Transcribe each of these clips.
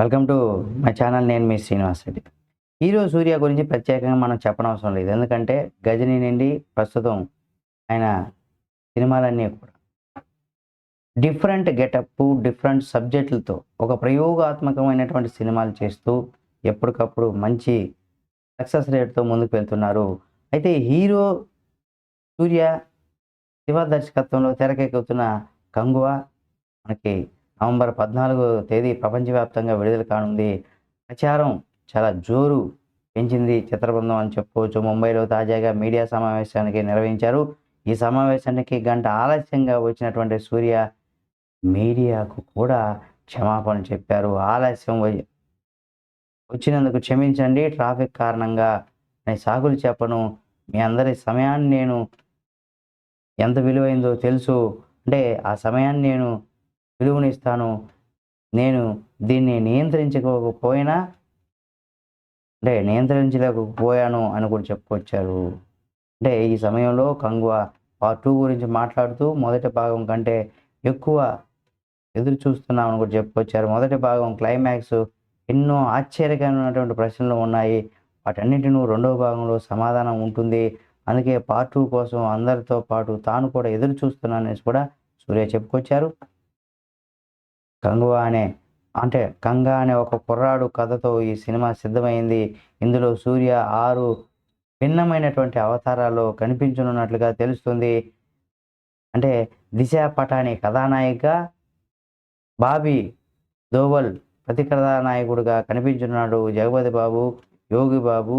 Welcome to my channel నేను మీ Srinivas Reddy. Hero సూర్య గురించి ప్రత్యేకంగా మనం చెప్పనవసరం లేదు. ఎందుకంటే గజని నుండి ప్రస్తుతం ఆయన సినిమాలన్నీ కూడా డిఫరెంట్ గెటప్ డిఫరెంట్ సబ్జెక్టులతో ఒక ప్రయోగాత్మకమైనటువంటి సినిమాలు చేస్తూ ఎప్పటికప్పుడు మంచి సక్సెస్ రేట్తో ముందుకు వెళ్తున్నారు. అయితే హీరో సూర్య శివ దర్శకత్వంలో తెరకెక్కుతున్న కంగువ మనకి నవంబర్ పద్నాలుగో తేదీ ప్రపంచవ్యాప్తంగా విడుదల కానుంది. ప్రచారం చాలా జోరు పెంచింది చిత్రబృందం అని చెప్పుకోవచ్చు. ముంబైలో తాజాగా మీడియా సమావేశానికి నిర్వహించారు. ఈ సమావేశానికి గంట ఆలస్యంగా వచ్చినటువంటి సూర్య మీడియాకు కూడా క్షమాపణ చెప్పారు. ఆలస్యం వచ్చినందుకు క్షమించండి. ట్రాఫిక్ కారణంగా నేను సాగులు చెప్పను. మీ అందరి సమయాన్ని నేను ఎంత విలువైందో తెలుసు. అంటే ఆ సమయాన్ని నేను విలువనిస్తాను నేను దీన్ని నియంత్రించకపోయినా అంటే నియంత్రించలేకపోయాను అని కూడా చెప్పుకొచ్చారు. అంటే ఈ సమయంలో కంగువ పార్ట్ టూ గురించి మాట్లాడుతూ మొదటి భాగం కంటే ఎక్కువ ఎదురు చూస్తున్నామని కూడా చెప్పుకొచ్చారు. మొదటి భాగం క్లైమాక్స్ ఎన్నో ఆశ్చర్యకరమైనటువంటి ప్రశ్నలు ఉన్నాయి. వాటన్నిటిని రెండవ భాగంలో సమాధానం ఉంటుంది. అందుకే పార్ట్ టూ కోసం అందరితో పాటు తాను కూడా ఎదురు చూస్తున్నానని కూడా సూర్య చెప్పుకొచ్చారు. కంగువా అనే అంటే కంగ అనే ఒక కుర్రాడు కథతో ఈ సినిమా సిద్ధమైంది. ఇందులో సూర్య ఆరు భిన్నమైనటువంటి అవతారాల్లో కనిపించనున్నట్లుగా తెలుస్తుంది. అంటే దిశ పటాని కథానాయిక బాబీ దోవల్ ప్రతి కథానాయకుడుగా కనిపించున్నాడు జగపతి బాబు యోగి బాబు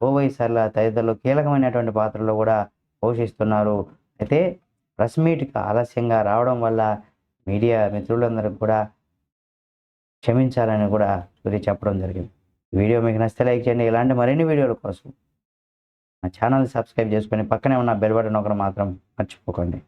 ఓవై సర్ల తదితరులు కీలకమైనటువంటి పాత్రలు కూడా పోషిస్తున్నారు. అయితే ప్రెస్ మీట్కి ఆలస్యంగా రావడం వల్ల మీడియా మిత్రులందరికీ కూడా క్షమించాలని కూడా సూర్య చెప్పడం జరిగింది. వీడియో మీకు నచ్చితే లైక్ చేయండి. ఇలాంటి మరిన్ని వీడియోల కోసం మా ఛానల్ సబ్స్క్రైబ్ చేసుకొని పక్కనే ఉన్న బెల్ బటన్ ఒకరు మాత్రం మర్చిపోకండి.